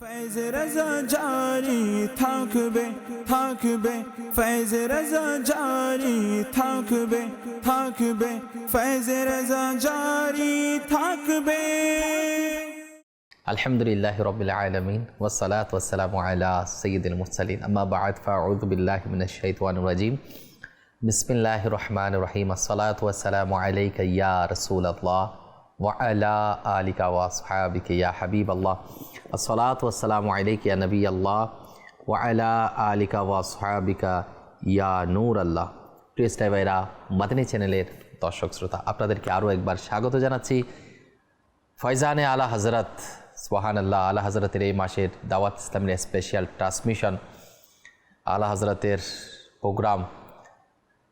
فیض رضا جاری تھاکبے تھاکبے فیض رضا جاری تھاکبے تھاکبے فیض رضا جاری تھاکبے الحمد لله رب العالمين والصلاة والسلام على سيد المرسلين أما بعد فأعوذ بالله من الشيطان الرجيم بسم الله الرحمن الرحيم الصلاة والسلام عليك يا رسول الله ওয়ালা আলিকা ওয়াসহাবিকে ইয়া হাবিব আল্লাহ আসসালাত ওয়াসালাম আলাইক ইয়া নবী আল্লাহ ওয়ালা আলিকা ওয়াসহাবিকা ইয়া নূর আল্লাহ প্রেস্টাই ভাইরা, মাদিনী চ্যানেলের দর্শক শ্রোতা, আপনাদেরকে আরও একবার স্বাগত জানাচ্ছি। ফয়জানে আলা হজরত সোহান আল্লাহ আলা হজরতের এই মাসের দাওয়াত ইসলামের স্পেশাল ট্রান্সমিশন আলা হজরতের প্রোগ্রাম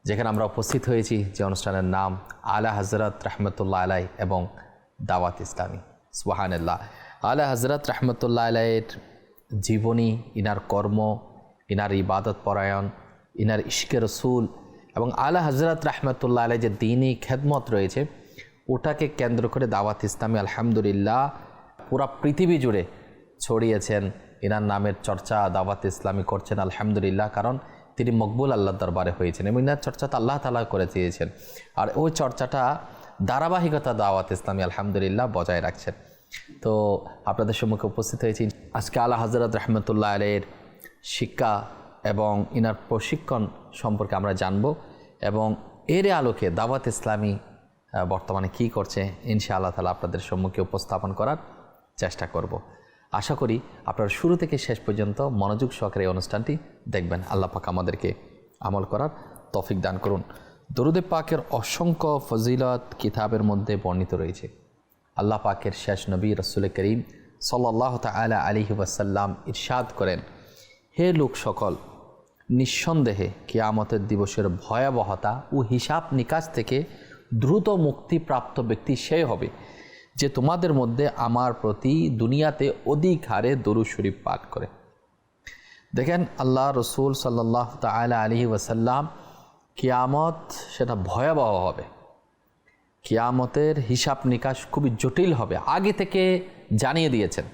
যেখানে আমরা উপস্থিত হয়েছি, যে অনুষ্ঠানের নাম আলা হজরত রহমতুল্লাহ আলাই এবং দাওয়াত ইসলামী। সোহান আল্লাহ আলা হজরত রহমতুল্লাহ আলাইয়ের জীবনী, ইনার কর্ম, ইনার ইবাদত পরায়ণ, ইনার ইশকে রসুল এবং আলা হজরত রহমতুল্লাহ আলাই যে দিনই খেদমত রয়েছে, ওটাকে কেন্দ্র করে দাওয়াত ইসলামী আলহামদুলিল্লাহ পুরা পৃথিবী জুড়ে ছড়িয়েছেন। ইনার নামের চর্চা দাওয়াত ইসলামী করছেন আলহামদুলিল্লাহ, কারণ তিনি মকবুল আল্লাহর দরবারে হয়েছেন এবং ইনার চর্চা তো আল্লাহ তালা করে দিয়েছেন। আর ওই চর্চাটা ধারাবাহিকতা দাওয়াত ইসলামী আলহামদুলিল্লাহ বজায় রাখছেন। তো আপনাদের সম্মুখে উপস্থিত হয়েছি। আজকে আল্লাহ হজরত রহমতুল্লাহ আলের শিক্ষা এবং ইনার প্রশিক্ষণ সম্পর্কে আমরা জানব এবং এর আলোকে দাওয়াত ইসলামী বর্তমানে কি করছে ইনশা আল্লাহ তালা আপনাদের সম্মুখে উপস্থাপন করার চেষ্টা করব। আশা করি আপনারা শুরু থেকে শেষ পর্যন্ত মনোযোগ সহকারে এই অনুষ্ঠানটি দেখবেন। আল্লাহ পাক আমাদেরকে আমল করার তফিক দান করুন। দরুদে পাকের অসংখ্য ফজিলত কিতাবের মধ্যে বর্ণিত রয়েছে। আল্লাহ পাকের শেষ নবী রসুল করিম সাল্লাহ তালা আলিহি ওয়াসাল্লাম ইরশাদ করেন, হে লোক সকল, নিঃসন্দেহে কিয়ামতের দিবসের ভয়াবহতা ও হিসাব নিকাশ থেকে দ্রুত মুক্তিপ্রাপ্ত ব্যক্তি সে হবে। যে তোমাদের মধ্যে আমার প্রতি দুনিয়াতে অধিক হারে দরু শরীফ পাঠ করে। দেখেন আল্লাহ রসুল সাল্লাহ তালা আলহি ওয়াসাল্লাম কিয়ামত সেটা ভয়াবহ হবে। কিয়ামতের হিসাব নিকাশ খুবই জটিল হবে। আগে থেকে জানিয়ে দিয়েছেন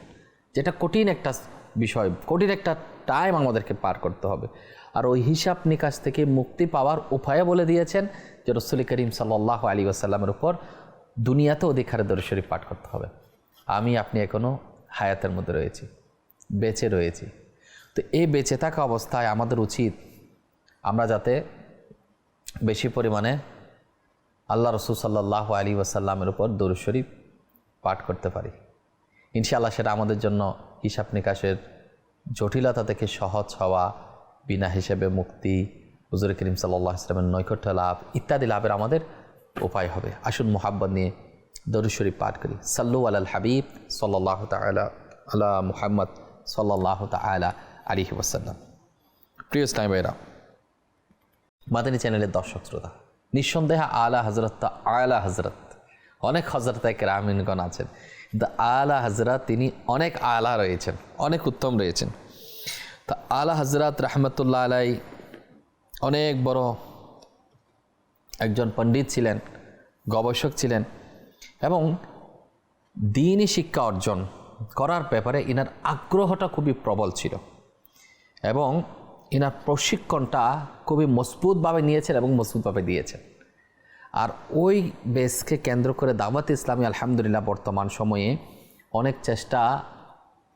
যেটা কঠিন একটা বিষয়, কঠিন একটা টাইম আমাদেরকে পার করতে হবে। আর ওই হিসাব নিকাশ থেকে মুক্তি পাওয়ার উপায় বলে দিয়েছেন যে রসুল করিম সাল্লাহ আলী আসাল্লামের উপর দুনিয়াতে অধিকারে দরুদ শরীফ পাঠ করতে হবে। আমি, আপনি এখনও হায়াতের মধ্যে রয়েছি, বেঁচে রয়েছি। তো এই বেঁচে থাকা অবস্থায় আমাদের উচিত আমরা যাতে বেশি পরিমাণে আল্লাহ রসুল সাল্লাহ আলী ওয়াসাল্লামের উপর দরুদ শরীফ পাঠ করতে পারি। ইনশাআল্লাহ সেটা আমাদের জন্য হিসাব নিকাশের জটিলতা থেকে সহজ হওয়া, বিনা হিসেবে মুক্তি, হুজুর করিম সাল্লাহ ইসলামের নৈকট্য লাভ ইত্যাদি লাভের আমাদের উপায় হবে। আসুন মোহাব্বত নিয়ে দরুদ শরীফ পাঠ করি। সাল্লু আল হাবিব সাল্লাহ তালা আল্লাহ মুহাম্মদ সাল্লাহ তালা আলিহি ওয়াসাল্লাম। প্রিয় ইসলাম ভাইরা মাদানী চ্যানেলের দর্শক শ্রোতা, নিঃসন্দেহে আলা হজরত তো আলা হজরত অনেক হজরত রামিনগণ আছেন, কিন্তু আলা হজরত তিনি অনেক আলা রয়েছেন, অনেক উত্তম রয়েছেন। তা আলা হজরত রহমতুল্লাহ আলাই অনেক বড় একজন পণ্ডিত ছিলেন, গবেষক ছিলেন এবং দিনই শিক্ষা অর্জন করার ব্যাপারে ইনার আগ্রহটা খুবই প্রবল ছিল এবং ইনার প্রশিক্ষণটা খুবই মজবুতভাবে নিয়েছেন এবং মজবুতভাবে দিয়েছেন। আর ওই বেসকে কেন্দ্র করে দাওয়াত ইসলামী আলহামদুলিল্লাহ বর্তমান সময়ে অনেক চেষ্টা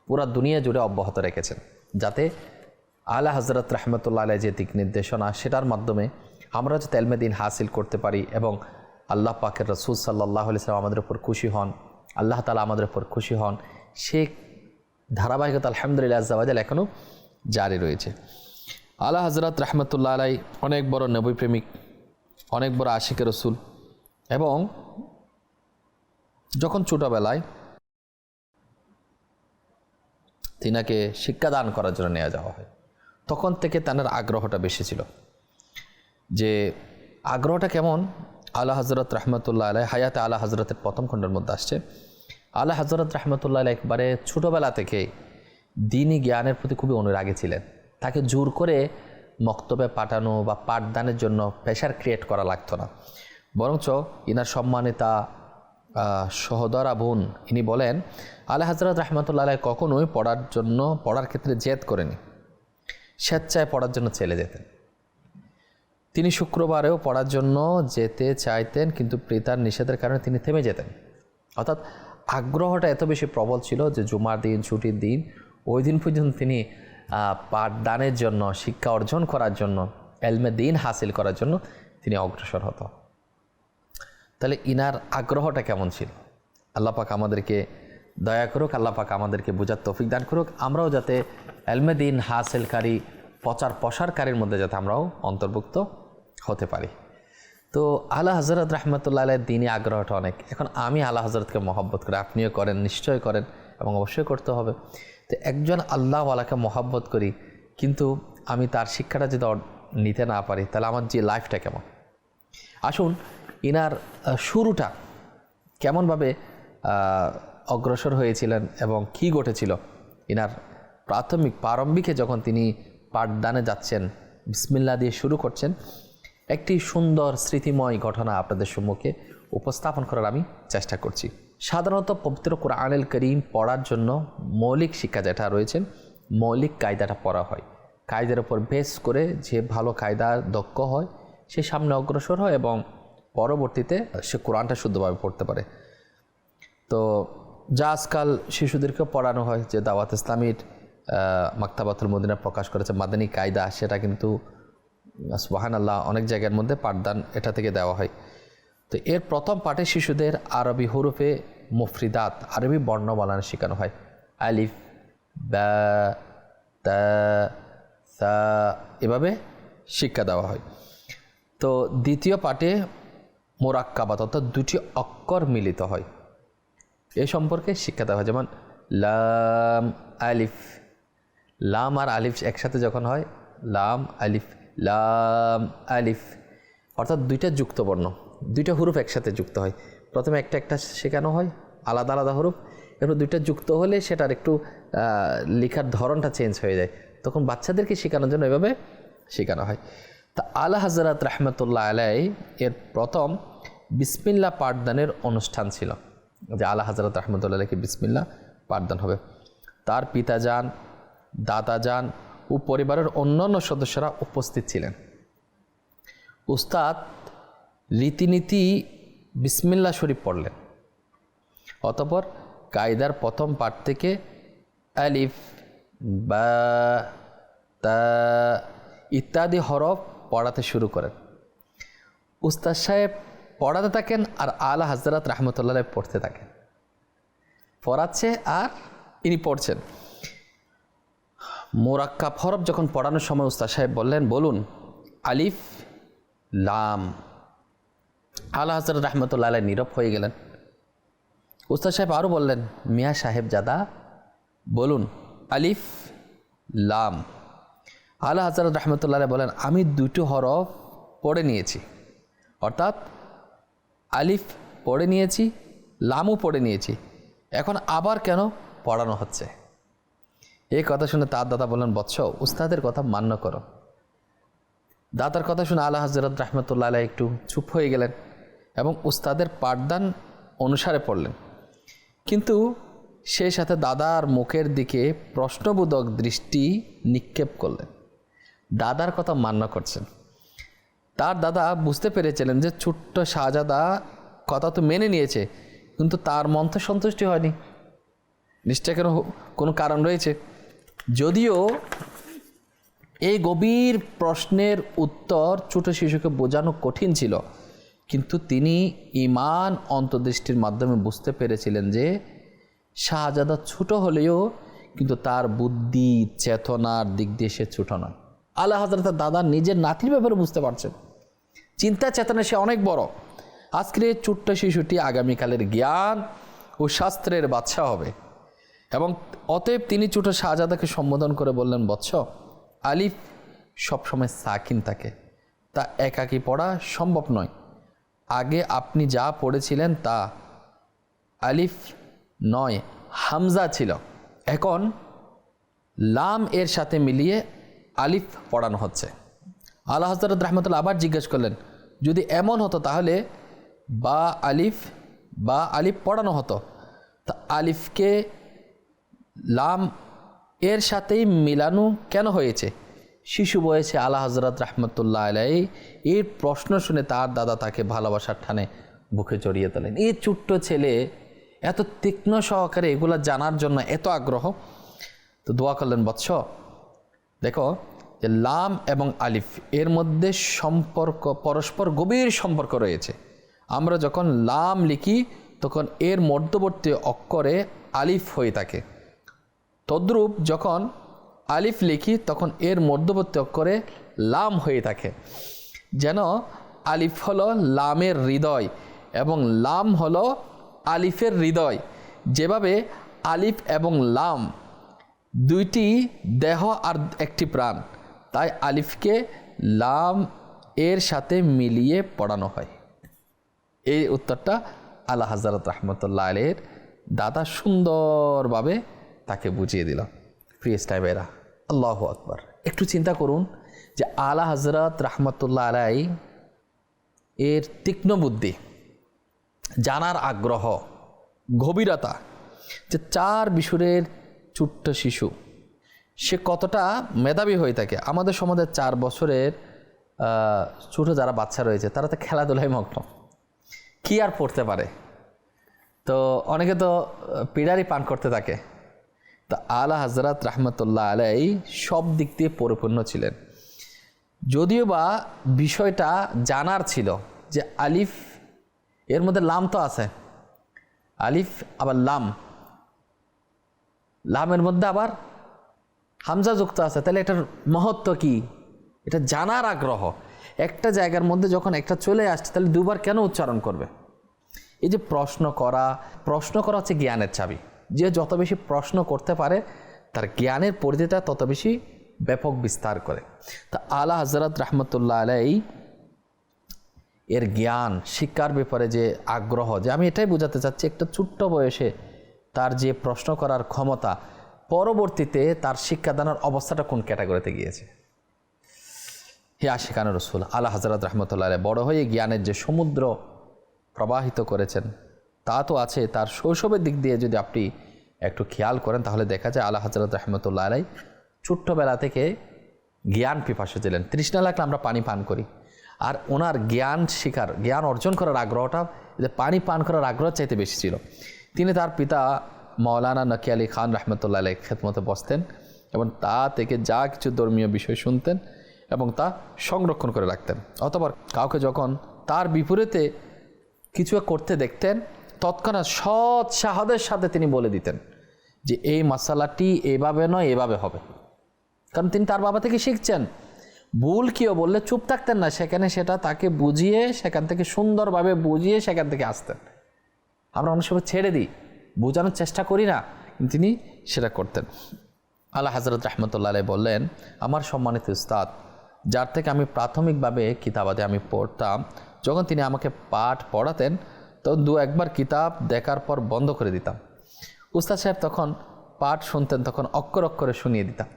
পুরা দুনিয়া জুড়ে অব্যাহত রেখেছেন। যাতে আলা হজরত রহমতুল্লাহ আলাই যে দিক নির্দেশনা সেটার মাধ্যমে আমরা যাতে এলমেদিন হাসিল করতে পারি এবং আল্লাহ পাকের রসুল সাল্লাহ আলিয়াল্লাম আমাদের উপর খুশি হন, আল্লাহ তালা আমাদের উপর খুশি হন, সে ধারাবাহিকতা আলহামদুলিল্লাহ আজাল এখনও জারি রয়েছে। আল্লাহ হজরত রহমতুল্লাহ আলাই অনেক বড় নবী প্রেমিক, অনেক বড় আশিক রসুল এবং যখন ছোটোবেলায় তিনাকে শিক্ষাদান করার জন্য নেওয়া যাওয়া হয়, তখন থেকে তার আগ্রহটা বেশি ছিল। যে আগ্রহটা কেমন? আল্লাহ হজরত রহমতুল্লাহ আলাই হায়াতে আল্লাহ হজরতের প্রথম খণ্ডের মধ্যে আসছে। আল্লাহ হজরত রহমতুল্লাহ আলাই একবারে ছোটোবেলা থেকে দিনই জ্ঞানের প্রতি খুবই অনুরাগী ছিলেন। তাকে জোর করে মক্তবে পাঠানো বা পাঠদানের জন্য প্রেশার ক্রিয়েট করা লাগতো না। বরঞ্চ ইনার সম্মানিতা সহদরা বোন, ইনি বলেন আল্লাহ হজরত রহমতুল্লাহ কখনোই পড়ার জন্য, পড়ার ক্ষেত্রে জেদ করেনি। স্বেচ্ছায় পড়ার জন্য চলে যেতেন। তিনি শুক্রবারেও পড়ার জন্য যেতে চাইতেন, কিন্তু প্রেতার নিষেধের কারণে তিনি থেমে যেতেন। অর্থাৎ আগ্রহটা এত বেশি প্রবল ছিল যে জুমার দিন, ছুটির দিন, ওই দিন পর্যন্ত তিনি পাঠদানের জন্য, শিক্ষা অর্জন করার জন্য, এলমে দিন হাসিল করার জন্য তিনি অগ্রসর হতো। তাহলে ইনার আগ্রহটা কেমন ছিল? আল্লাহ পাক আমাদেরকে দয়া করুক, আল্লাহ পাক আমাদেরকে বোঝার তৌফিক দান করুক। আমরাও যাতে এলমে দিন হাসিলকারী প্রচার প্রসারকারীর মধ্যে যাতে আমরাও অন্তর্ভুক্ত হতে পারি। তো আল্লাহ হজরত রহমতুল্লাহ দিনই আগ্রহটা অনেক। এখন আমি আল্লাহ হজরতকে মহব্বত করি, আপনিও করেন নিশ্চয় করেন এবং অবশ্যই করতে হবে। তো একজন আল্লাহওয়ালাকে মহব্বত করি, কিন্তু আমি তার শিক্ষাটা যদি নিতে না পারি, তাহলে আমার যে লাইফটা কেমন? আসুন, ইনার শুরুটা কেমনভাবে অগ্রসর হয়েছিলেন এবং কি ঘটেছিল? ইনার প্রাথমিক, প্রারম্ভিকে যখন তিনি পাঠদানে যাচ্ছেন বিসমিল্লা দিয়ে শুরু করছেন একটি সুন্দর স্মৃতিময় ঘটনা আপনাদের সম্মুখে উপস্থাপন করার আমি চেষ্টা করছি। সাধারণত পবিত্র কোরআনুল করিম পড়ার জন্য মৌলিক শিক্ষা যেটা রয়েছে, মৌলিক কায়দাটা পড়া হয়। কায়দার উপর বেস করে যে ভালো কায়দার দক্ষ হয়, সে সামনে অগ্রসর হয় এবং পরবর্তীতে সে কোরআনটা শুদ্ধভাবে পড়তে পারে। তো যা আজকাল শিশুদেরকে পড়ানো হয় যে দাওয়াত ইসলামীর মাক্তাবাতুল মদিনা প্রকাশ করেছে, মাদানী কায়দা, সেটা কিন্তু সুবাহান আল্লাহ অনেক জায়গার মধ্যে পাঠদান এটা থেকে দেওয়া হয়। তো এর প্রথম পাঠে শিশুদের আরবি হরুফে মুফরিদাত, আরবি বর্ণমালান শেখানো হয়। আলিফ, বা, তা, সা, এভাবে শিক্ষা দেওয়া হয়। তো দ্বিতীয় পাঠে মোরাক্কাবাত, অর্থাৎ দুটি অক্ষর মিলিত হয়। এ সম্পর্কে শিক্ষা দেওয়া হয়, যেমন লাম, আলিফ। লাম আর আলিফ একসাথে যখন হয়, লাম, আলিফ লাম, আলিফ, অর্থাৎ দুইটা যুক্ত বর্ণ দুইটা হুরুফ একসাথে যুক্ত হয়। প্রথমে একটা একটা শেখানো হয়, আলাদা আলাদা হুরুফ। এরপর দুইটা যুক্ত হলে সেটার একটু লেখার ধরনটা চেঞ্জ হয়ে যায়। তখন বাচ্চাদেরকে শেখানোর জন্য এভাবে শেখানো হয়। তা আলা হাজরাত রহমতুল্লাহ আলাই এর প্রথম বিসমিল্লা পাঠদানের অনুষ্ঠান ছিল। যে আলা হাজরত রহমতুল্লাহ আলাইকে বিসমিল্লা পাঠদান হবে। তার পিতা যান দাদা যান ও পরিবারের অন্যান্য সদস্যরা উপস্থিত ছিলেন। উস্তাদ রীতিনীতি বিসমিল্লা শরীফ পড়লেন। অতপর কায়দার প্রথম পাঠ থেকে আলিফ, বা, তা ইত্যাদি হরফ পড়াতে শুরু করেন। উস্তাদ সাহেব পড়াতে থাকেন আর আলা হাজরাত রহমতুল্লাহ পড়তে থাকেন। পড়াচ্ছে আর ইনি পড়ছেন। মোরাক্কা হরফ যখন পড়ানোর সময় উস্তাদ সাহেব বললেন, বলুন, আলিফ, লাম। আলা হাজরত রহমতুল্লাহ আলাই নীরব হয়ে গেলেন। উস্তাদ সাহেব আরও বললেন, মিয়া সাহেব জাদা বলুন, আলিফ, লাম। আলা হাজরত রহমতুল্লাহ বলেন, আমি দুটো হরফ পড়ে নিয়েছি। অর্থাৎ আলিফ পড়ে নিয়েছি, লামও পড়ে নিয়েছি। এখন আবার কেন পড়ানো হচ্ছে? এই কথা শুনে তার দাদা বললেন, বৎস, উস্তাদের কথা মান্য করো। দাদার কথা শুনে আল্লাহ হজরত রহমতুল্লাহ আলাই একটু চুপ হয়ে গেলেন এবং উস্তাদের পাঠদান অনুসারে পড়লেন। কিন্তু সেই সাথে দাদার মুখের দিকে প্রশ্নবোধক দৃষ্টি নিক্ষেপ করলেন। দাদার কথা মান্য করছেন। তার দাদা বুঝতে পেরেছিলেন যে ছোট্ট শাহজাদা কথা তো মেনে নিয়েছে, কিন্তু তার মন তো সন্তুষ্টি হয়নি। নিশ্চয় কোনো কারণ রয়েছে। যদিও এই গভীর প্রশ্নের উত্তর ছোট শিশুকে বোঝানো কঠিন ছিল, কিন্তু তিনি ইমান অন্তর্দৃষ্টির মাধ্যমে বুঝতে পেরেছিলেন যে শাহজাদা ছোট হলেও কিন্তু তার বুদ্ধি, চেতনার দিক দিয়ে সে ছোট নয়। আল্লাহ হজরত দাদা নিজের নাতির ব্যাপারে বুঝতে পারছেন। চিন্তা চেতনা সে অনেক বড়। আজকের ছোট্ট শিশুটি আগামীকালের জ্ঞান ও শাস্ত্রের বাচ্চা হবে। এবং অতএব তিনি ছোট শাহজাদাকে সম্বোধন করে বললেন, বৎস, আলিফ সবসময় সাকিন থাকে তা একাকি পড়া সম্ভব নয়। আগে আপনি যা পড়েছিলেন তা। আলিফ নয়, হামজা ছিল। এখন লাম এর সাথে মিলিয়ে আলিফ পড়ানো হচ্ছে। আল্লাহ হজরত রহমতুল্লাহ আবার জিজ্ঞেস করলেন, যদি এমন হতো তাহলে বা আলিফ বা আলিফ পড়ানো হতো। তা আলিফকে লাম, এর সাথেই মিলানো কেন হয়েছে? শিশু বয়সে আলা হজরত রহমতুল্লাহ আলাই এর প্রশ্ন শুনে তার দাদা তাকে ভালোবাসার ঠানে বুকে জড়িয়ে তোলেন এই ছোট্ট ছেলে এত তীক্ষ্ণ সহকারে এগুলো জানার জন্য এত আগ্রহ। তো দোয়া করলেন, বৎস। দেখো যে লাম এবং আলিফ এর মধ্যে সম্পর্ক, পরস্পর গভীর সম্পর্ক রয়েছে। আমরা যখন লাম লিখি, তখন এর মধ্যবর্তী অক্ষরে আলিফ হয়ে থাকে। তদ্রূপ যখন আলিফ লিখি, তখন এর মধ্যবর্তী অক্ষরে লাম হয়ে থাকে। যেন আলিফ হলো লামের হৃদয় এবং লাম হলো আলিফের হৃদয়। যেভাবে আলিফ এবং লাম দুইটি দেহ আর একটি প্রাণ, তাই আলিফকে লাম এর সাথে মিলিয়ে পড়ানো হয়। এই উত্তরটা আল্লাহ হাজরত রহমতুল্লাহ আলের দাদা সুন্দরভাবে তাকে বুঝিয়ে দিল প্রিয় স্টাইবেরা আল্লাহ আকবর। একটু চিন্তা করুন যে আলা হজরত রহমতুল্লাহ আলাই এর তীক্ষ্ণ বুদ্ধি জানার আগ্রহ গভীরতা যে চার বিশুরের ছোট্ট শিশু সে কতটা মেধাবী হয়ে থাকে। আমাদের সমাজে চার বছরের ছোট যারা বাচ্চা রয়েছে তারা তো খেলাধুলায় মগ্ন। কি আর পড়তে পারে? তো অনেকে তো আহ, পিড়ারি পান করতে থাকে। তো আলা হাজরাত রহমতুল্লাহ আলাই সব দিক দিয়ে পরিপূর্ণ ছিলেন। যদিও বা বিষয়টা জানার ছিল যে আলিফ, এর মধ্যে লাম তো আছে। আলিফ, আবার লাম। লামের মধ্যে আবার হামজা যুক্ত আছে। তাহলে এটার মহত্ব কি? এটা জানার আগ্রহ। একটা জায়গার মধ্যে যখন একটা চলে আসছে, তাহলে দুবার কেন উচ্চারণ করবে? এই যে প্রশ্ন করা প্রশ্ন করা হচ্ছে জ্ঞানের চাবি। যে যত বেশি প্রশ্ন করতে পারে, তার জ্ঞানের পরিধিটা তত বেশি ব্যাপক বিস্তার করে। তা আলা হজরত রহমতুল্লাহ আলাই এর জ্ঞান, শিক্ষার ব্যাপারে যে আগ্রহ, যে আমি এটাই বোঝাতে চাচ্ছি, একটা ছোট্ট বয়সে তার যে প্রশ্ন করার ক্ষমতা, পরবর্তীতে তার শিক্ষাদানের অবস্থাটা কোন ক্যাটাগরিতে গিয়েছে? হে আশিকান রসুল আল্লাহ হজরত রহমতুল্লাহ বড় হয়ে জ্ঞানের যে সমুদ্র প্রবাহিত করেছেন তা তো আছে। তার শৈশবের দিক দিয়ে যদি আপনি একটু খেয়াল করেন, তাহলে দেখা যায় আল্লাহ হজরত রহমতুল্লাহ আলাই ছোট্টবেলা থেকে জ্ঞান পিপাসু ছিলেন। তৃষ্ণা লাগলে আমরা পানি পান করি। আর ওনার জ্ঞান শিকার, জ্ঞান অর্জন করার আগ্রহটা যে পানি পান করার আগ্রহ চাইতে বেশি ছিল। তিনি তার পিতা মৌলানা নকি আলী খান রহমতুল্লাহ আলাই খেদমতে বসতেন এবং তা থেকে যা কিছু ধর্মীয় বিষয় শুনতেন এবং তা সংরক্ষণ করে রাখতেন। অথবা কাউকে যখন তার বিপরীতে কিছু করতে দেখতেন তৎক্ষণাৎ সৎ সাহদের সাথে তিনি বলে দিতেন যে এই মশালাটি এভাবে নয়, এভাবে হবে। কারণ তিনি তার বাবা থেকে শিখছেন। ভুল কেউ বললে চুপ থাকতেন না, সেখানে সেটা তাকে বুঝিয়ে, সেখান থেকে সুন্দরভাবে বুঝিয়ে সেখান থেকে আসতেন। আমরা অনেক সময় ছেড়ে দিই, বোঝানোর চেষ্টা করি না তিনি সেটা করতেন। আল্লাহ হজরত আলাই বললেন, আমার সম্মানিত উস্তাদ, যার থেকে আমি প্রাথমিকভাবে কিতাবাদে আমি পড়তাম, যখন তিনি আমাকে পাঠ পড়াতেন তখন দু একবার কিতাব দেখার পর বন্ধ করে দিতাম। উস্তাদ সাহেব তখন পাঠ শুনতেন, তখন অক্ষর অক্ষরে শুনিয়ে দিতাম।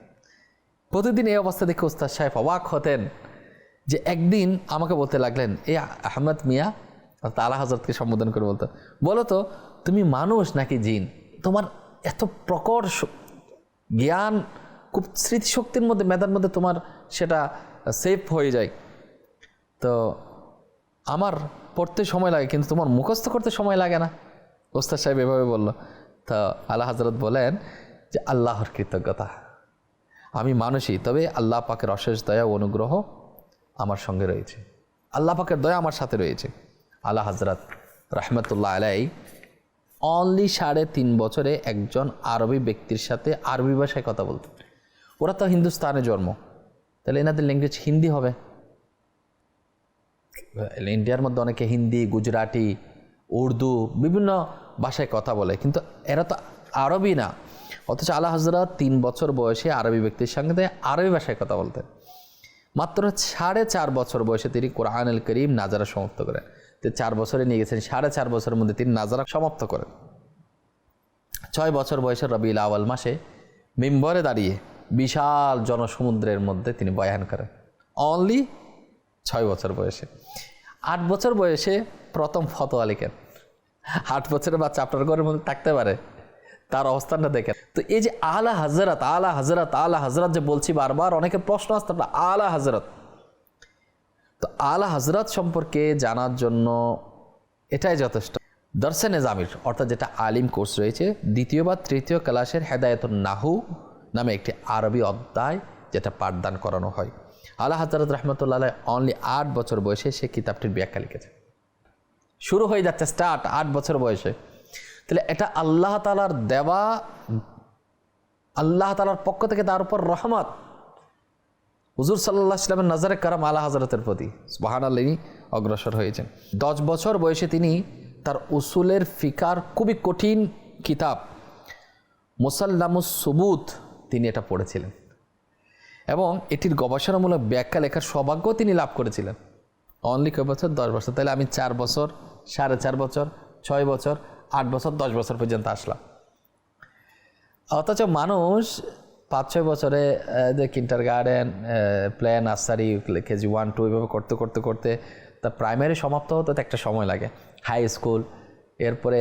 প্রতিদিন এই অবস্থা দেখে উস্তাদ সাহেব অবাক হতেন যে একদিন আমাকে বলতে লাগলেন এই আহমদ মিয়া, অর্থাৎ আলা হজরতকে সম্বোধন করে বলতো, বলো তো, তুমি মানুষ নাকি জিন? তোমার এত প্রকট জ্ঞান, খুব স্মৃতিশক্তির মধ্যে, মেধার মধ্যে তোমার সেটা সেফ হয়ে যায়। তো আমার পড়তে সময় লাগে, কিন্তু তোমার মুখস্থ করতে সময় লাগে না। ওস্তাদ সাহেব এভাবে বলল। তো আল্লাহ হজরত বলেন যে, আল্লাহর কৃতজ্ঞতা। আমি মানুষই, তবে আল্লাহ পাকের অশেষ দয়া ও অনুগ্রহ আমার সঙ্গে রয়েছে। আল্লাহ পাকের দয়া আমার সাথে রয়েছে। আল্লাহ হজরত রহমতুল্লাহ আলাই অনলি সাড়ে তিন বছরে একজন আরবি ব্যক্তির সাথে আরবি ভাষায় কথা বলতেন। ওরা তো হিন্দুস্তানে জন্ম। তাহলে এনাদের ল্যাঙ্গুয়েজ হিন্দি হবে। ইন্ডিয়ার মধ্যে অনেকে হিন্দি, গুজরাটি, উর্দু বিভিন্ন ভাষায় কথা বলে, কিন্তু এরা তো আরবি না। অথচ আল্লাহ হজরত তিন বছর বয়সে আরবি ব্যক্তির সঙ্গে আরবি ভাষায় কথা বলতেন। মাত্র সাড়ে চার বছর বয়সে তিনি কোরআন করিম নাজারা সমাপ্ত করেন। তো চার বছরে নিয়ে গেছেন, সাড়ে চার বছরের মধ্যে তিনি নাজারা সমাপ্ত করেন। ছয় বছর বয়সে রবিউল আওয়াল মাসে মিম্বরে দাঁড়িয়ে বিশাল জনসমুদ্রের মধ্যে তিনি বয়ান করেন। অনলি ছয় বছর বয়সে। আট বছর বয়সে প্রথম ফতোয়া লিখেন। আট বছরের বাচ্চা আপনার ঘরের মধ্যে থাকতে পারে। তার অবস্থানটা দেখেন। তো এই যে আলা হাজরাত আলা হাজরাত আলা হাজরাত যে বলছি বারবার, অনেকে প্রশ্ন আসতে পারে, আলা হাজরাত তো আলা হাজরাত সম্পর্কে জানার জন্য এটাই যথেষ্ট। দর্শে নিজামির অর্থাৎ যেটা আলিম কোর্স রয়েছে, দ্বিতীয় বা তৃতীয় ক্লাসের হেদায়ত নাহু নামে একটি আরবি অধ্যায় যেটা পাঠদান করানো হয়। আলা হাজরত রহমতুল্লাহ অনলি আট বছর বয়সে সে কিতাবটির ব্যাখ্যা লিখেছে। শুরু হয়ে যাচ্ছে স্টার্ট আট বছর বয়সে। তাহলে এটা আল্লাহ তালার দেওয়া, আল্লাহ তালার পক্ষ থেকে তার উপর রহমত। হুজুর সাল্লাহ ইসলামের নজরে কারাম আলা হজরতের প্রতি। বাহান আল্লাহ অগ্রসর হয়েছেন। দশ বছর বয়সে তিনি তার উসুলের ফিকার খুবই কঠিন কিতাব মুসাল্লামুস সুবুত তিনি এটা পড়েছিলেন। এবং এটির গবেষণামূলক ব্যাখ্যা লেখার সৌভাগ্য তিনি লাভ করেছিলেন। অনলি কয় বছর? দশ বছর। তাহলে আমি চার বছর, সাড়ে চার বছর, ছয় বছর, আট বছর, দশ বছর পর্যন্ত আসলাম। অথচ মানুষ পাঁচ, ছয় বছরে যে kindergarten play nursery, KG one, two এভাবে করতে করতে করতে তা প্রাইমারি সমাপ্ত হতে তো একটা সময় লাগে। হাই স্কুল, এরপরে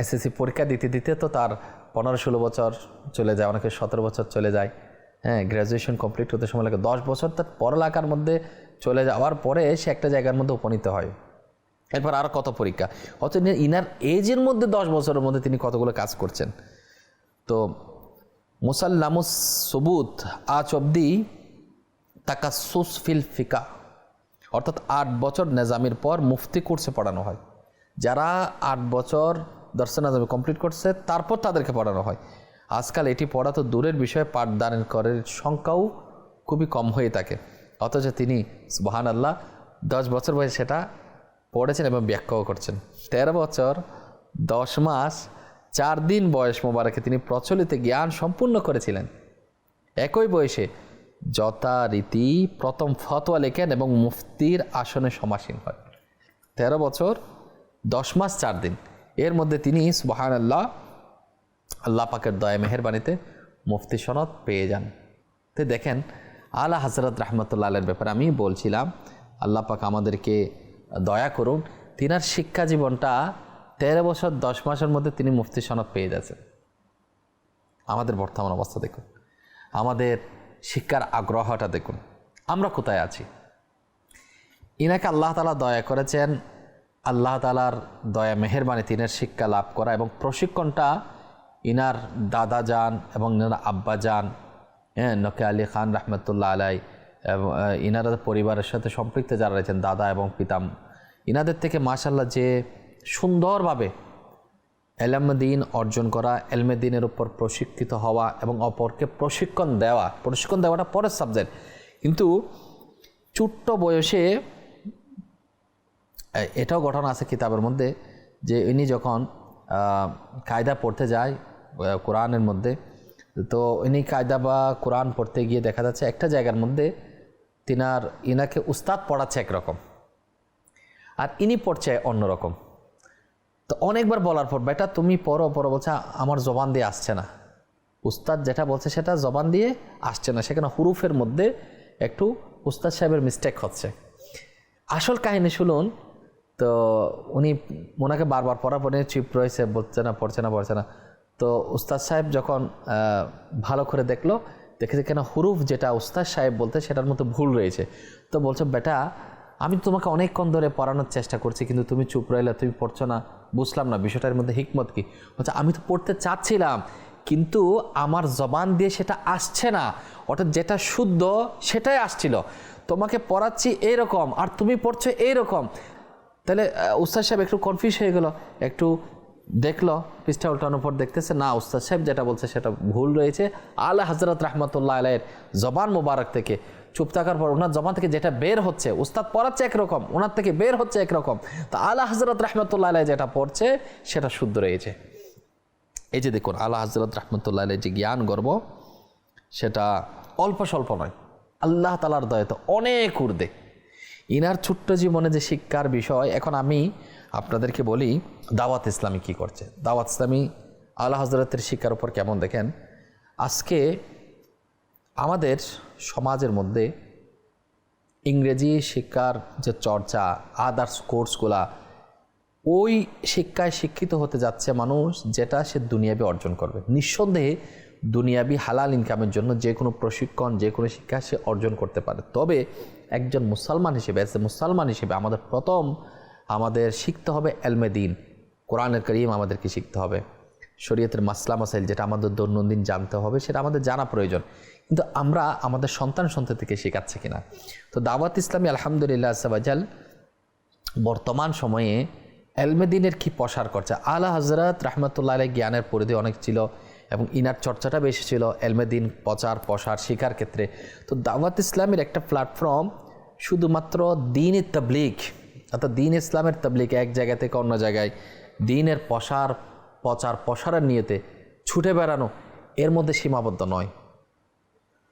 এসএসসি পরীক্ষা দিতে দিতে তো তার পনেরো, ষোলো বছর চলে যায়, অনেকে সতেরো বছর চলে যায়। হ্যাঁ গ্র্যাজুয়েশন কমপ্লিট হতে সময় লাগে। দশ বছর তার পড়ালেখার মধ্যে চলে যাওয়ার পরে সে একটা জায়গার মধ্যে উপনীত হয়। এরপর আর কত পরীক্ষা? অথচ ইনার এজের মধ্যে দশ বছরের মধ্যে তিনি কতগুলো কাজ করছেন? তো মুসাল্লামুস সবুত আজ অব্দি তাকাসুস ফিল ফিকা, অর্থাৎ আট বছর নেজামির পর মুফতি কোর্সে পড়ানো হয়। যারা আট বছর দর্শন নাজামি কমপ্লিট করছে, তারপর তাদেরকে পড়ানো হয়। আজকাল এটি পড়া তো দূরের বিষয়ে, পাঠদানের করের সংখ্যাও খুবই কম হয়ে থাকে। অথচ তিনি সুবাহান আল্লাহ দশ বছর বয়সে সেটা পড়েছেন এবং ব্যাখ্যাও করছেন। তেরো বছর, দশ মাস, চার দিন বয়স মোবারকে তিনি প্রচলিত জ্ঞান সম্পূর্ণ করেছিলেন। একই বয়সে যথারীতি প্রথম ফতোয়া লেখেন এবং মুফতির আসনে সমাসীন হয়। তেরো বছর, দশ মাস, চার দিন। এর মধ্যে তিনি সুবাহান আল্লাহ আল্লাহ পাকের দয়া মেহেরবানিতে মুফতি সনদ পেয়ে যান। তো দেখেন, আলা হজরত রহমতুল্লাহ আলের ব্যাপারে আমি বলছিলাম, আল্লাহ পাক আমাদেরকে দয়া করুন, তিনার শিক্ষা জীবনটা তেরো বছর, দশ মাসের মধ্যে তিনি মুফতি সনদ পেয়ে যাচ্ছেন। আমাদের বর্তমান অবস্থা দেখুন, আমাদের শিক্ষার আগ্রহটা দেখুন, আমরা কোথায় আছি? ইনাকে আল্লাহ তালা দয়া করেছেন, আল্লাহ তালার দয়া মেহেরবানি তিনের শিক্ষা লাভ করা এবং প্রশিক্ষণটা ইনার দাদা যান এবং ইনার আব্বা যান হ্যাঁ নকে আলী খান রহমতুল্লাহ আলাই ইনারা পরিবারের সাথে সম্পৃক্ত যারা রয়েছেন, দাদা এবং পিতাম, ইনাদের থেকে মাশাল্লাহ যে সুন্দরভাবে এলমদিন অর্জন করা এলমেদিনের উপর প্রশিক্ষিত হওয়া এবং অপরকে প্রশিক্ষণ দেওয়া, প্রশিক্ষণ দেওয়াটা পরের সাবজেক্ট কিন্তু ছোট্ট বয়সে এটাও ঘটনা আছে কিতাবের মধ্যে, যে ইনি যখন কায়দা পড়তে যায় কোরআনের মধ্যে। তো ইনি কায়দা বা কোরআন পড়তে গিয়ে দেখা যাচ্ছে একটা জায়গার মধ্যে তিনার, ইনাকে উস্তাদ পড়াচ্ছে একরকম আর ইনি পড়ছে অন্যরকম। তো অনেকবার বলার পর, বেটা, তুমি পড়ো পড়ো। বলছে, আমার জবান দিয়ে আসছে না। উস্তাদ যেটা বলছে, সেটা জবান দিয়ে আসছে না। সেখানে হুরুফের মধ্যে একটু উস্তাদ সাহেবের মিস্টেক হচ্ছে। আসল কাহিনী শুনুন। তো উনি ওনাকে বারবার পড়া পড়ে চিপ রয়েছে, বলছে না, পড়ছে না পড়ছে না। তো উস্তাদ সাহেব যখন ভালো করে দেখল দেখেছে কেন হুরুফ যেটা উস্তাদ সাহেব বলতে সেটার মতো ভুল রয়েছে। তো বলছো, বেটা, আমি তোমাকে অনেকক্ষণ ধরে পড়ানোর চেষ্টা করছি, কিন্তু তুমি চুপ রইলে, তুমি পড়ছো না, বুঝলাম না, বিষয়টার মধ্যে হিকমত কি? বলছে, আমি তো পড়তে চাচ্ছিলাম, কিন্তু আমার জবান দিয়ে সেটা আসছে না, অর্থাৎ যেটা শুদ্ধ সেটাই আসছিল। তোমাকে পড়াচ্ছি এইরকম আর তুমি পড়ছো এইরকম তাহলে উস্তাদ সাহেব একটু কনফিউজ হয়ে গেল, একটু দেখল, পৃষ্ঠা উল্টানোর পর দেখতেছে, না, উস্তাদ সাহেব, যেটা বলছে সেটা ভুল রয়েছে। আল্লাহ হজরত রহমতুল্লাহ আলাইয়ের জবান মোবারক থেকে চুপ থাকার পর ওনার জবান থেকে যেটা বের হচ্ছে, উস্তাদ পড়াচ্ছে একরকম, ওনার থেকে বের হচ্ছে একরকম। তো আল্লাহ হজরত রহমতুল্লাহ আলাই যেটা পড়ছে, সেটা শুদ্ধ রয়েছে। এই যে দেখুন আল্লাহ হজরত রহমতুল্লাহ আলাই যে জ্ঞান, গর্ব, সেটা অল্প স্বল্প নয়। আল্লাহ তালার দয়াতে অনেক ঊর্ধ্বে ইনার ছোট্ট জীবনে যে শিক্ষার বিষয়, এখন আমি আপনাদেরকে বলি দাওয়াত ইসলামী কি করছে? দাওয়াত ইসলামী আল্লাহ হজরতের শিক্ষার উপর কেমন দেখেন? আজকে আমাদের সমাজের মধ্যে ইংরেজি শিক্ষার যে চর্চা আদার্স কোর্সগুলা ওই শিক্ষায় শিক্ষিত হতে যাচ্ছে মানুষ যেটা সে দুনিয়াবি অর্জন করবে। নিঃসন্দেহে দুনিয়াবি হালাল ইনকামের জন্য যে কোনো প্রশিক্ষণ, যে কোনো শিক্ষা সে অর্জন করতে পারে। তবে একজন মুসলমান হিসেবে এস মুসলমান হিসেবে আমাদের প্রথম আমাদের শিখতে হবে এলমে দিন। কোরআনের করিম আমাদেরকে শিখতে হবে। শরীয়তের মাসলা মাসাইল যেটা আমাদের দৈনন্দিন জানতে হবে, সেটা আমাদের জানা প্রয়োজন। কিন্তু আমরা আমাদের সন্তান সন্ততিকে শেখাচ্ছে কিনা? তো দাওয়াত ইসলামী আলহামদুলিল্লাহ সাবাজাল বর্তমান সময়ে এলমেদিনের কি প্রসার করছে? আলা হজরত রহমতুল্লাহ আলাই জ্ঞানের পরিধি অনেক ছিল। এবং ইনার চর্চাটা বেশি ছিল এলমেদিন প্রচার প্রসার শিকার ক্ষেত্রে। তো দাওয়াত ইসলামের একটা প্ল্যাটফর্ম শুধুমাত্র দিন তবলিক অর্থাৎ দিন ইসলামের তবলিক এক জায়গা থেকে অন্য জায়গায়, দিনের প্রসার প্রচার প্রসারের নিয়েতে ছুটে বেড়ানো, এর মধ্যে সীমাবদ্ধ নয়।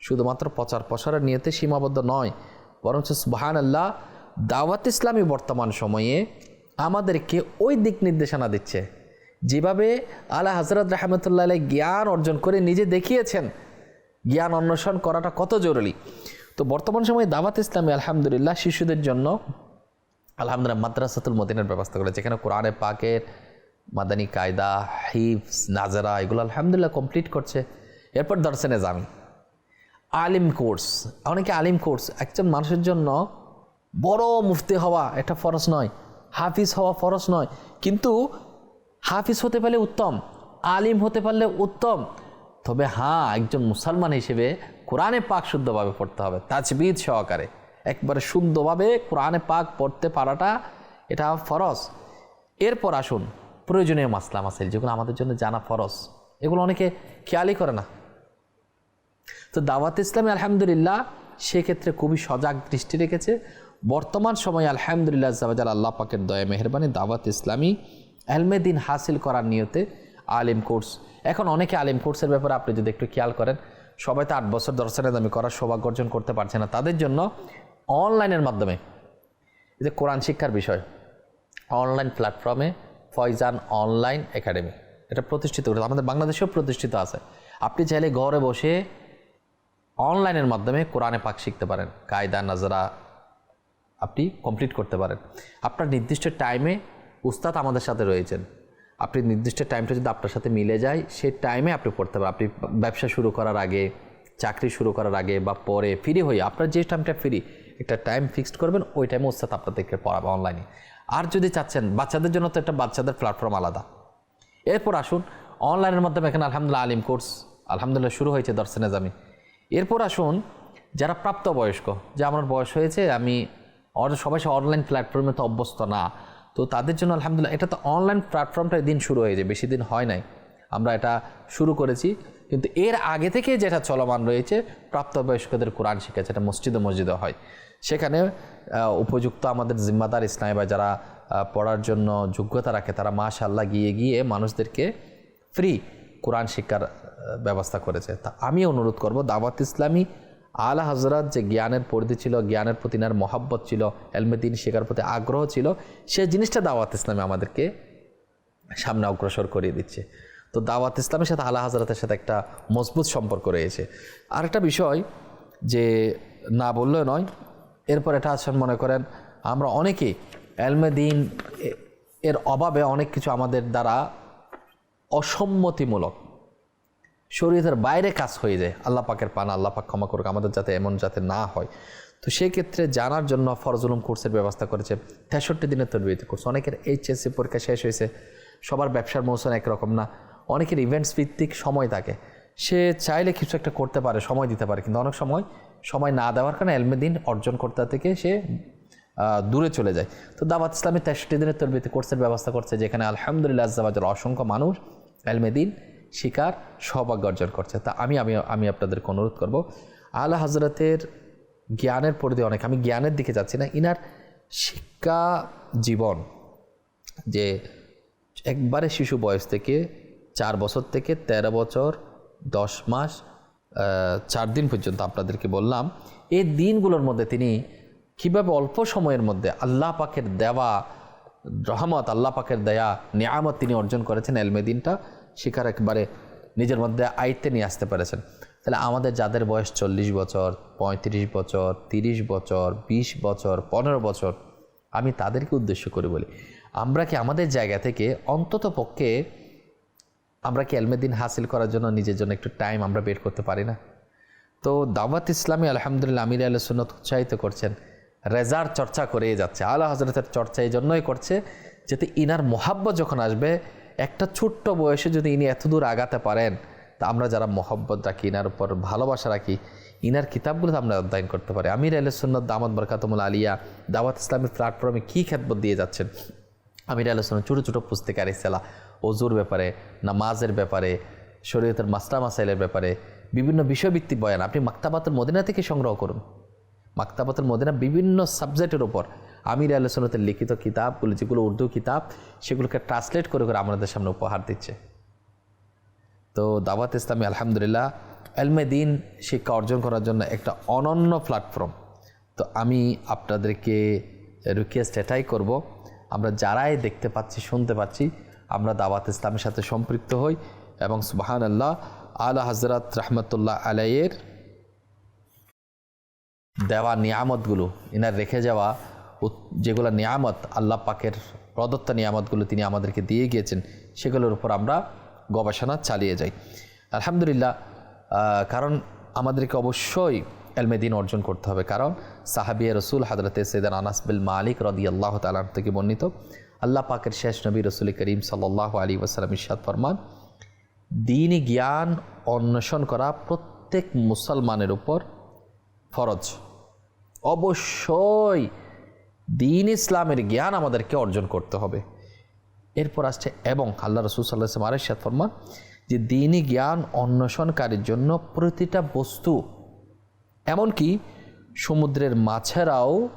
শুধুমাত্র প্রচার প্রসারের নিয়েতে সীমাবদ্ধ নয়, বরঞ্চ সুবাহান আল্লাহ দাওয়াত ইসলামী বর্তমান সময়ে আমাদেরকে ওই দিক নির্দেশনা দিচ্ছে। যেভাবে আল্লাহ হজরত রহমতুল্লাহ আলাই জ্ঞান অর্জন করে নিজে দেখিয়েছেন, জ্ঞান অন্বেষণ করাটা কত জরুরি। তো বর্তমান সময়ে দাওয়াত ইসলামী আলহামদুলিল্লাহ শিশুদের জন্য আলহামদুলিল্লাহ মাদ্রাসাতুল মদিনের ব্যবস্থা করেছে। যেখানে কোরআনে পাকের মাদানী কায়দা হিফস নাজারা এগুলো আলহামদুলিল্লাহ কমপ্লিট করছে। এরপর দর্শনে জামি আলিম কোর্স। অনেকে আলিম কোর্স, একজন মানুষের জন্য বড় মুফতি হওয়া এটা ফরজ নয়, হাফিজ হওয়া ফরজ নয়। কিন্তু হাফিজ হতে পারলে উত্তম, আলিম হতে পারলে উত্তম। তবে হ্যাঁ একজন মুসলমান হিসেবে কোরআনে পাক শুদ্ধভাবে পড়তে হবে তাজবিদ সহকারে। একবারে শুদ্ধভাবে কোরআনে পাক পড়তে পারাটা এটা ফরজ। এরপর আসুন, প্রয়োজনীয় মাসলা মাসাইল যেগুলো আমাদের জন্য জানা ফরজ। এগুলো অনেকে খেয়ালই করে না। তো দাওয়াত ইসলামী আলহামদুলিল্লাহ সেক্ষেত্রে খুবই সজাগ দৃষ্টি রেখেছে। বর্তমান সময়ে আলহামদুলিল্লাহ জাবাজাল আল্লাহ পাকের দয়া, মেহরবানি দাওয়াত ইসলামী আলমেদিন হাসিল করার নিয়তে আলিম কোর্স। এখন অনেকে আলিম কোর্সের ব্যাপারে আপনি যদি একটু খেয়াল করেন, সবাই তো আট বছর দর্শনে দামি করার সৌভাগ্য অর্জন করতে পারছে না। তাদের জন্য অনলাইনের মাধ্যমে যে কোরআন শিক্ষার বিষয়, অনলাইন প্ল্যাটফর্মে ফয়জান অনলাইন একাডেমি, এটা প্রতিষ্ঠিত করেছে আমাদের বাংলাদেশেও প্রতিষ্ঠিত আছে। আপনি চাইলে ঘরে বসে অনলাইনের মাধ্যমে কোরআনে পাক শিখতে পারেন। কায়দা, নাজরা আপনি কমপ্লিট করতে পারেন। আপনার নির্দিষ্ট টাইমে উস্তাদ আমাদের সাথে রয়েছেন। আপনি নির্দিষ্ট টাইমটা যদি আপনার সাথে মিলে যায় সেই টাইমে আপনি পড়তে পারেন। আপনি ব্যবসা শুরু করার আগে, চাকরি শুরু করার আগে বা পরে ফ্রি হয়ে আপনার যে টাইমটা ফ্রি একটা টাইম ফিক্সড করবেন, ওই টাইমে উস্তাদ আপনাদেরকে পড়াবে অনলাইনে আর যদি চাচ্ছেন, বাচ্চাদের জন্য তো একটা বাচ্চাদের প্ল্যাটফর্ম আলাদা। এরপর আসুন অনলাইনের মাধ্যমে এখানে আলহামদুলিল্লাহ আলিম কোর্স আলহামদুলিল্লাহ শুরু হয়েছে দর্শনে জামি এরপর আসুন, যারা প্রাপ্তবয়স্ক, যে আমার বয়স হয়েছে, আমি সবাই সে অনলাইন প্ল্যাটফর্মে তো অভ্যস্ত না। তো তাদের জন্য আলহামদুলিল্লাহ, এটা তো অনলাইন প্ল্যাটফর্মটা দিন শুরু হয়েছে বেশি দিন হয় নাই। আমরা এটা শুরু করেছি, কিন্তু এর আগে থেকে যেটা চলমান রয়েছে, প্রাপ্তবয়স্কদের কোরআন শিক্ষা, যেটা মসজিদে মসজিদে হয়। সেখানে উপযুক্ত আমাদের জিম্মাদার ইসলামী বা যারা পড়ার জন্য যোগ্যতা রাখে, তারা মাশাল্লাহ গিয়ে গিয়ে মানুষদেরকে ফ্রি কোরআন শিক্ষার ব্যবস্থা করেছে। তা আমি অনুরোধ করব, দাওয়াত ইসলামী আলা হজরত যে জ্ঞানের পরিধি ছিল, জ্ঞানের প্রতি নার মহাব্বত ছিল এলমেদিন শেখার প্রতি আগ্রহ ছিল, সে জিনিসটা দাওয়াত ইসলামী আমাদেরকে সামনে অগ্রসর করিয়ে দিচ্ছে। তো দাওয়াত ইসলামের সাথে আলা হাজরাতের সাথে একটা মজবুত সম্পর্ক রয়েছে। আরেকটা বিষয় যে না বললেও নয়, এরপর এটা আছেন মনে করেন, আমরা অনেকেই এলমেদিন এর অভাবে অনেক কিছু আমাদের দ্বারা অসম্মতিমূলক শরীরের বাইরে কাজ হয়ে যায়, আল্লাহ পাকের পান, আল্লাহ পাক ক্ষমা করুক, আমাদের যাতে এমন যাতে না হয়। তো সেই ক্ষেত্রে জানার জন্য ফরজুলুম কোর্সের ব্যবস্থা করেছে, তেষট্টি দিনের তরবিয়তি কোর্স। অনেকের এইচএসসি পরীক্ষা শেষ হয়েছে, সবার ব্যবসার মৌসুম একরকম না, অনেকের ইভেন্টস ভিত্তিক সময় থাকে। সে চাইলে কিছু একটা করতে পারে, সময় দিতে পারে, কিন্তু অনেক সময় সময় না দেওয়ার কারণে এলমেদিন অর্জন করতে থেকে সে দূরে চলে যায়। তো দাওয়াত ইসলামী তেষট্টি দিনের তরবিয়তি কোর্সের ব্যবস্থা করছে, যেখানে আলহামদুলিল্লাহ আজ্জাবাজের অসংখ্য মানুষ এলমেদিন শিকার, সৌভাগ্য অর্জন করছে। তা আমি আমি আমি আপনাদেরকে অনুরোধ করব, আলা হজরতের জ্ঞানের পরিধি অনেক। আমি জ্ঞানের দিকে যাচ্ছি না। ইনার শিক্ষা জীবন, যে একবারে শিশু বয়স থেকে চার বছর থেকে ১৩ বছর, দশ মাস চার দিন পর্যন্ত আপনাদেরকে বললাম, এই দিনগুলোর মধ্যে তিনি কীভাবে অল্প সময়ের মধ্যে আল্লাহ পাকের দেওয়া রহমত, আল্লাহ পাকের দেয়া, নিয়ামত তিনি অর্জন করেছেন এলমেদিনটা শিকার একবারে নিজের মধ্যে আয়ত্তে নিয়ে আসতে পেরেছেন। তাহলে আমাদের যাদের বয়স চল্লিশ বছর, পঁয়ত্রিশ বছর, তিরিশ বছর, বিশ বছর, পনেরো বছর, আমি তাদেরকে উদ্দেশ্য করে বলি, আমরা কি আমাদের জায়গা থেকে অন্তত পক্ষে আমরা কি এলমেদিন হাসিল করার জন্য নিজের জন্য একটু টাইম আমরা বের করতে পারি না? তো দাওয়াত ইসলামী আলহামদুলিল্লাহ আমির আল সুন্নত উৎসাহিত করছেন, রেজার চর্চা করেই যাচ্ছে আল্লাহ হজরতের চর্চা এই জন্যই করছে, যাতে ইনার মোহাব্বত যখন আসবে একটা ছোট্ট বয়সে যদি ইনি এতদূর আগাতে পারেন, তা আমরা যারা মহব্বত রাখি, ইনার উপর ভালোবাসা রাখি, ইনার কিতাবগুলো আমরা অধ্যয়ন করতে পারি। আমির আল সুন্নত দামাদ বরকাতমুল আলিয়া, দাওয়াত ইসলামের প্ল্যাটফর্মে কী খ্যাতবোধ দিয়ে যাচ্ছেন? আমির আল ছোটো ছোটো পুস্তিকা, রিসালা অজুর ব্যাপারে, নামাজের ব্যাপারে, শরীয়তের মাস্টার মাসাইলের ব্যাপারে, বিভিন্ন বিষয়ভিত্তিক বয়ান। আপনি মাক্তাবাতুল মদিনা থেকে সংগ্রহ করুন। মাক্তাবাতুল মদিনা বিভিন্ন সাবজেক্টের উপর আমির আলোচনাতে লিখিত কিতাবগুলো, যেগুলো উর্দু কিতাব, সেগুলোকে ট্রান্সলেট করে করে আমাদের সামনে উপহার দিচ্ছে। তো দাওয়াত ইসলামী, আলহামদুলিল্লাহ, এলমে দিন শিক্ষা অর্জন করার জন্য একটা অনন্য প্ল্যাটফর্ম তো আমি আপনাদেরকে রিকোয়েস্ট এটাই করব, আমরা যারাই দেখতে পাচ্ছি, শুনতে পাচ্ছি, আমরা দাওয়াত ইসলামের সাথে সম্পৃক্ত হই এবং সুবাহান আল্লাহ আলা হজরত রহমতুল্লাহ আলাইয়ের দেওয়া নিয়ামতগুলো এনার রেখে যাওয়া যেগুলো নিয়ামত আল্লাহ পাকের প্রদত্ত নিয়ামতগুলো তিনি আমাদেরকে দিয়ে গিয়েছেন, সেগুলোর উপর আমরা গবেষণা চালিয়ে যাই। আলহামদুলিল্লাহ কারণ আমাদেরকে অবশ্যই এলমেদিন অর্জন করতে হবে। কারণ সাহাবিয়া রসুল হাজরতে সৈদান আনাস বিল মালিক রদি আল্লাহ তালার থেকে বর্ণিত, আল্লাহ পাকের শেষ নবী রসুল করিম সাল্লাহ আলী ওসালাম ইসাদ ফরমান দিনই জ্ঞান অন্বেষণ করা প্রত্যেক মুসলমানের উপর ফরজ। অবশ্যই দিন ইসলামের জ্ঞান আমাদেরকে অর্জন করতে হবে। এরপর আসছে, এবং আল্লাহ রসুল সাল্লাহ আরেশাদ ফরমান, যে দিনই জ্ঞান অন্বেষণকারীর জন্য প্রতিটা বস্তু, এমনকি সমুদ্রের মাছেরাও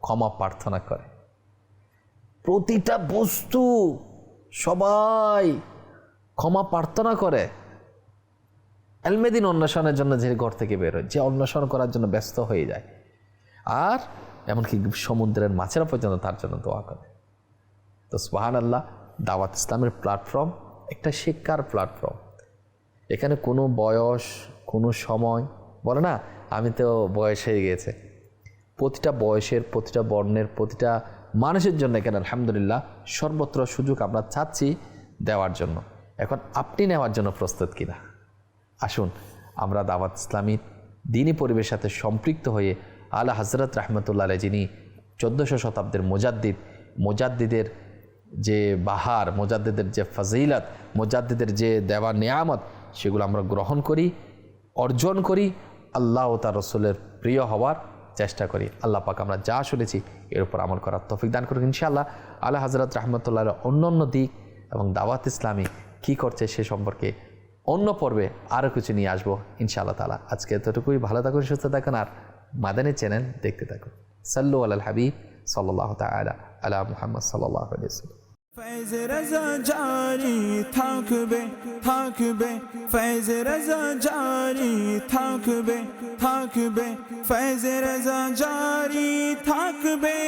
ক্ষমা প্রার্থনা করে। প্রতিটা বস্তু সবাই ক্ষমা প্রার্থনা করে। এলমেদিন অন্বেষণের জন্য যে ঘর থেকে বেরোয় যে অন্বেষণ করার জন্য ব্যস্ত হয়ে যায়। আর এমনকি সমুদ্রের মাছেরা পর্যন্ত তার জন্য দোয়া করে। তো সুবাহান আল্লাহ দাওয়াত ইসলামের প্ল্যাটফর্ম একটা শিক্ষার প্ল্যাটফর্ম এখানে কোনো বয়স, কোনো সময়, বলে না, আমি তো বয়স হয়ে গিয়েছে। প্রতিটা বয়সের, প্রতিটা বর্ণের, প্রতিটা মানুষের জন্য এখানে আলহামদুলিল্লাহ সর্বত্র সুযোগ আমরা চাচ্ছি দেওয়ার জন্য। এখন আপনি নেওয়ার জন্য প্রস্তুত কিনা? আসুন, আমরা দাওয়াত ইসলামী দিনী পরিবেশের সাথে সম্পৃক্ত হয়ে আলা হজরত রহমতুল্লাহ যিনি চোদ্দোশো শতাব্দীর মোজাদ্দিদ, মোজাদ্দিদের যে বাহার, মোজাদ্দিদের যে ফজিলত, মোজাদ্দিদের যে দেওয়া নিয়ামত, সেগুলো আমরা গ্রহণ করি, অর্জন করি, আল্লাহ ও তার রসুলের প্রিয় হওয়ার চেষ্টা করি। আল্লাহ পাক আমরা যা শুনেছি, এর উপর আমল করার তফিক দান করুন ইনশাআল্লাহ। আল্লাহ হজরত রহমতুল্লাহ অন্য অন্য দিক এবং দাওয়াত ইসলামী কী করছে সে সম্পর্কে অন্য পর্বে আরও কিছু নিয়ে আসব ইনশাআল্লাহ তালা আজকে এতটুকুই, ভালো থাকুন, সুস্থ থাকুন, আর মাদানী চ্যানেল দেখতে থাকুন। সাল্লু আল হাবিব সাল্লাহ তালা আলা মুহাম্মদ সাল্লাহ আলিয়া ফৈজ রজা জারি থাকবে থাকবে। ফৈজ রজা জারি থাকবে থাকবে। ফৈজ রজা জারি থাকবে।